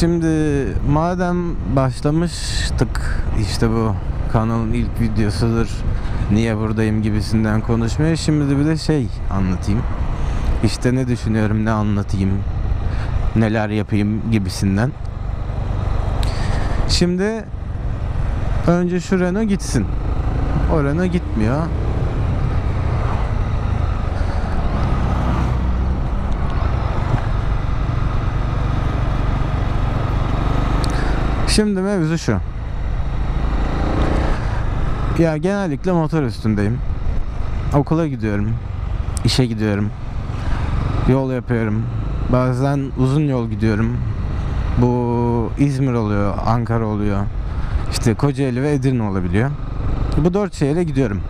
Şimdi madem başlamıştık işte bu kanalın ilk videosudur niye buradayım gibisinden konuşmaya şimdi bir de şey anlatayım. İşte ne düşünüyorum ne anlatayım neler yapayım gibisinden. Şimdi önce şu Renault gitsin. O Renault gitmiyor. Şimdi mevzu şu. Ya genellikle motor üstündeyim. Okula gidiyorum. işe gidiyorum. Yol yapıyorum. Bazen uzun yol gidiyorum. Bu İzmir oluyor, Ankara oluyor. İşte Kocaeli ve Edirne olabiliyor. Bu dört şehre gidiyorum.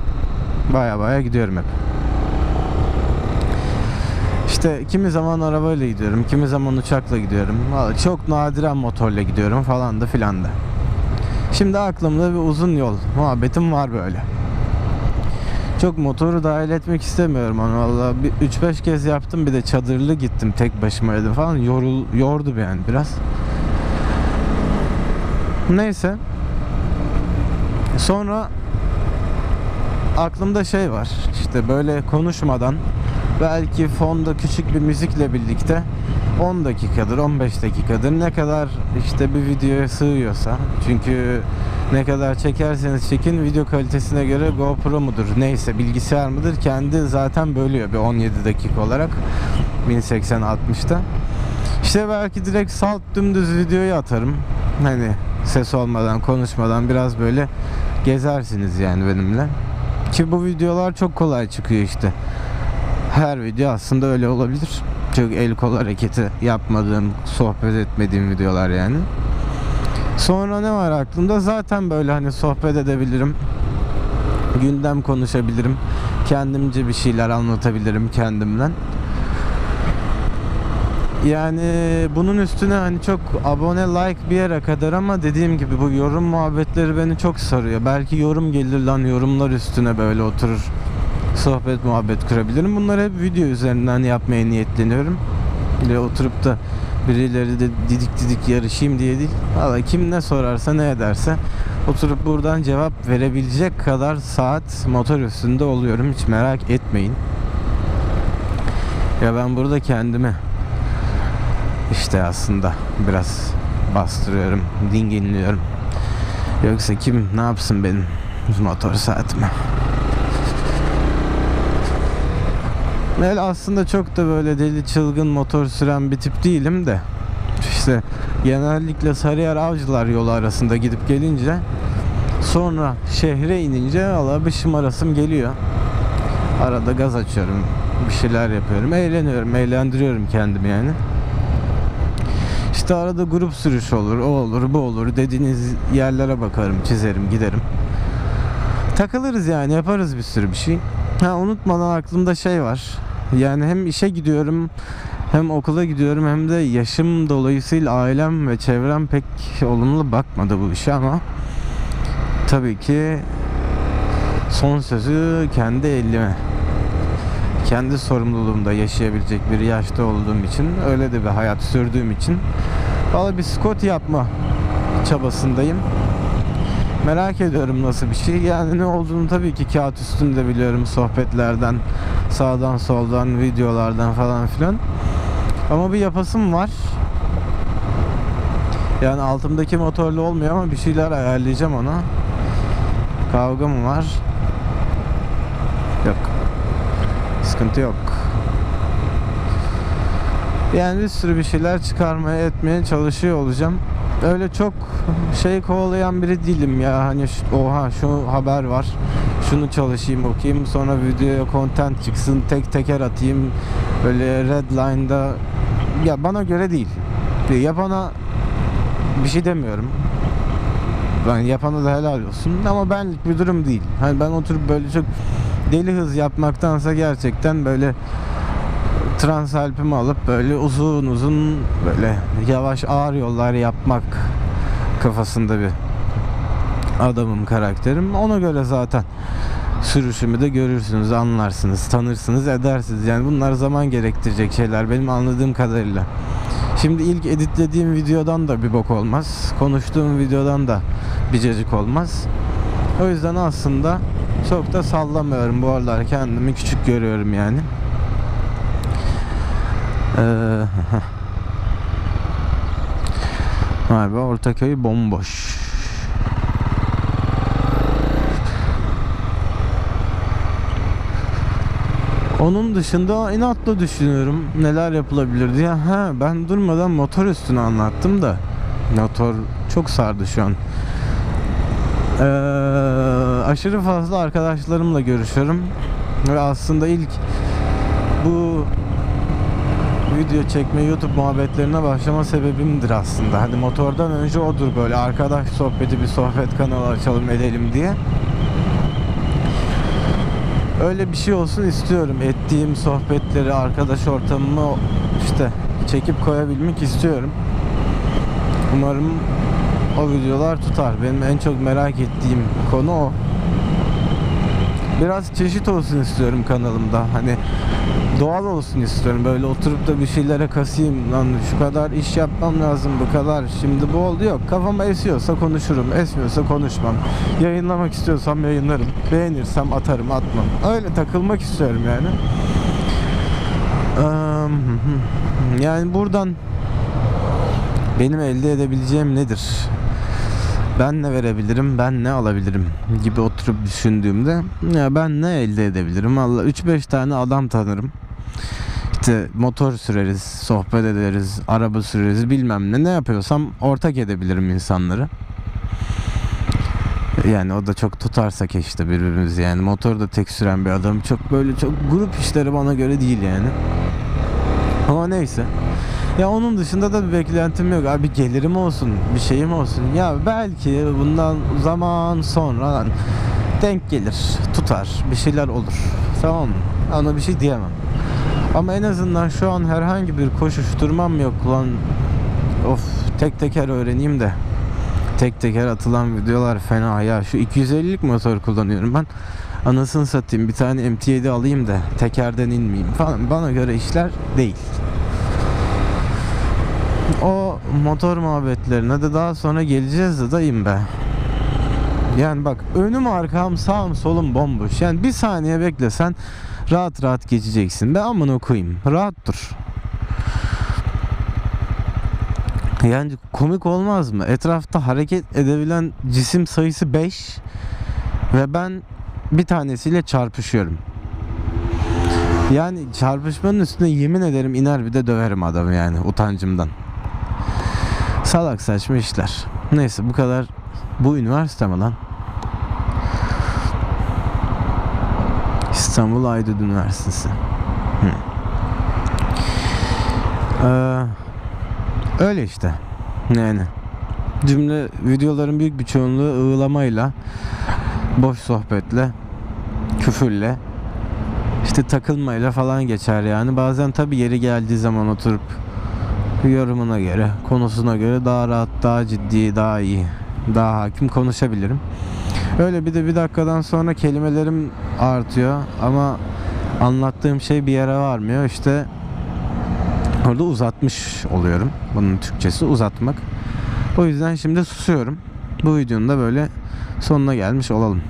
Baya baya gidiyorum hep. İşte kimi zaman arabayla gidiyorum, kimi zaman uçakla gidiyorum. Çok nadiren motorla gidiyorum falan da filan da. Şimdi aklımda bir uzun yol muhabbetim var böyle. Çok motoru dahil etmek istemiyorum onu valla. Bir 3-5 kez yaptım bir de çadırlı gittim tek başımaydım falan. Yorul, yordu yani biraz. Neyse. Sonra aklımda şey var. İşte böyle konuşmadan belki fonda küçük bir müzikle birlikte 10 dakikadır 15 dakikadır ne kadar işte bir videoya sığıyorsa çünkü ne kadar çekerseniz çekin video kalitesine göre GoPro mudur neyse bilgisayar mıdır kendi zaten bölüyor bir 17 dakika olarak 1080-60'ta işte belki direkt salt dümdüz videoyu atarım. Hani ses olmadan konuşmadan biraz böyle gezersiniz yani benimle. Ki bu videolar çok kolay çıkıyor işte her video aslında öyle olabilir. Çok el kol hareketi yapmadığım, sohbet etmediğim videolar yani. Sonra ne var aklımda? Zaten böyle hani sohbet edebilirim. Gündem konuşabilirim. Kendimce bir şeyler anlatabilirim kendimden. Yani bunun üstüne hani çok abone like bir yere kadar ama dediğim gibi bu yorum muhabbetleri beni çok sarıyor. Belki yorum gelir lan yorumlar üstüne böyle oturur sohbet muhabbet kurabilirim. Bunları hep video üzerinden yapmaya niyetleniyorum. Böyle oturup da birileri de didik didik yarışayım diye değil. Valla kim ne sorarsa ne ederse oturup buradan cevap verebilecek kadar saat motor üstünde oluyorum. Hiç merak etmeyin. Ya ben burada kendimi işte aslında biraz bastırıyorum, dinginliyorum. Yoksa kim ne yapsın benim motor saatime? Ben aslında çok da böyle deli çılgın motor süren bir tip değilim de işte genellikle Sarıyer Avcılar yolu arasında gidip gelince sonra şehre inince valla bir şımarasım geliyor. Arada gaz açıyorum, bir şeyler yapıyorum, eğleniyorum, eğlendiriyorum kendimi yani. İşte arada grup sürüş olur, o olur, bu olur dediğiniz yerlere bakarım, çizerim, giderim. Takılırız yani, yaparız bir sürü bir şey. Ha unutmadan aklımda şey var. Yani hem işe gidiyorum hem okula gidiyorum hem de yaşım dolayısıyla ailem ve çevrem pek olumlu bakmadı bu işe ama tabii ki son sözü kendi elime kendi sorumluluğumda yaşayabilecek bir yaşta olduğum için öyle de bir hayat sürdüğüm için valla bir Scott yapma çabasındayım. Merak ediyorum nasıl bir şey. Yani ne olduğunu tabii ki kağıt üstünde biliyorum sohbetlerden, sağdan soldan, videolardan falan filan. Ama bir yapasım var. Yani altımdaki motorlu olmuyor ama bir şeyler ayarlayacağım ona. Kavga mı var? Yok. Sıkıntı yok. Yani bir sürü bir şeyler çıkarmaya etmeye çalışıyor olacağım öyle çok şey kovalayan biri değilim ya. Hani şu, oha şu haber var. Şunu çalışayım okuyayım sonra videoya content çıksın tek teker atayım böyle redline'da ya bana göre değil. Yapana bir şey demiyorum. Ben yapana da helal olsun ama benlik bir durum değil. Hani ben oturup böyle çok deli hız yapmaktansa gerçekten böyle Transalp'imi alıp böyle uzun uzun böyle yavaş ağır yollar yapmak kafasında bir adamım karakterim. Ona göre zaten sürüşümü de görürsünüz, anlarsınız, tanırsınız, edersiniz. Yani bunlar zaman gerektirecek şeyler benim anladığım kadarıyla. Şimdi ilk editlediğim videodan da bir bok olmaz. Konuştuğum videodan da bir cacık olmaz. O yüzden aslında çok da sallamıyorum bu aralar. Kendimi küçük görüyorum yani. Ee, be Ortaköy bomboş. Onun dışında inatla düşünüyorum neler yapılabilir diye. Ha ben durmadan motor üstüne anlattım da. Motor çok sardı şu an. Ee, aşırı fazla arkadaşlarımla görüşüyorum. Ve aslında ilk bu video çekme YouTube muhabbetlerine başlama sebebimdir aslında. Hani motordan önce odur böyle arkadaş sohbeti bir sohbet kanalı açalım edelim diye. Öyle bir şey olsun istiyorum. Ettiğim sohbetleri, arkadaş ortamımı işte çekip koyabilmek istiyorum. Umarım o videolar tutar. Benim en çok merak ettiğim konu o. Biraz çeşit olsun istiyorum kanalımda. Hani doğal olsun istiyorum. Böyle oturup da bir şeylere kasayım. Lan şu kadar iş yapmam lazım bu kadar. Şimdi bu oldu yok. Kafama esiyorsa konuşurum. Esmiyorsa konuşmam. Yayınlamak istiyorsam yayınlarım. Beğenirsem atarım atmam. Öyle takılmak istiyorum yani. Yani buradan benim elde edebileceğim nedir? Ben ne verebilirim, ben ne alabilirim gibi oturup düşündüğümde ya ben ne elde edebilirim? Valla 3-5 tane adam tanırım. İşte motor süreriz, sohbet ederiz, araba süreriz bilmem ne. Ne yapıyorsam ortak edebilirim insanları. Yani o da çok tutarsak işte birbirimizi yani motor da tek süren bir adam çok böyle çok grup işleri bana göre değil yani. Ama neyse. Ya onun dışında da bir beklentim yok. Abi gelirim olsun, bir şeyim olsun. Ya belki bundan zaman sonra denk gelir, tutar, bir şeyler olur. Tamam mı? Ona bir şey diyemem. Ama en azından şu an herhangi bir koşuşturmam yok lan. Of tek teker öğreneyim de. Tek teker atılan videolar fena ya. Şu 250'lik motor kullanıyorum ben. Anasını satayım bir tane MT7 alayım da tekerden inmeyeyim falan. Bana göre işler değil. O motor muhabbetlerine de daha sonra geleceğiz de dayım be. Yani bak önüm arkam sağım solum bomboş. Yani bir saniye beklesen rahat rahat geçeceksin. Be amına koyayım. Rahat dur. Yani komik olmaz mı? Etrafta hareket edebilen cisim sayısı 5 ve ben bir tanesiyle çarpışıyorum. Yani çarpışmanın üstüne yemin ederim iner bir de döverim adamı yani utancımdan. Salak saçma işler. Neyse bu kadar. Bu üniversite mi lan? İstanbul Aydın Üniversitesi. Hı. Ee, öyle işte. Yani cümle videoların büyük bir çoğunluğu ığlamayla, boş sohbetle, küfürle, işte takılmayla falan geçer yani. Bazen tabi yeri geldiği zaman oturup yorumuna göre, konusuna göre daha rahat, daha ciddi, daha iyi, daha hakim konuşabilirim. Öyle bir de bir dakikadan sonra kelimelerim artıyor ama anlattığım şey bir yere varmıyor. İşte orada uzatmış oluyorum. Bunun Türkçesi uzatmak. O yüzden şimdi susuyorum. Bu videonun da böyle sonuna gelmiş olalım.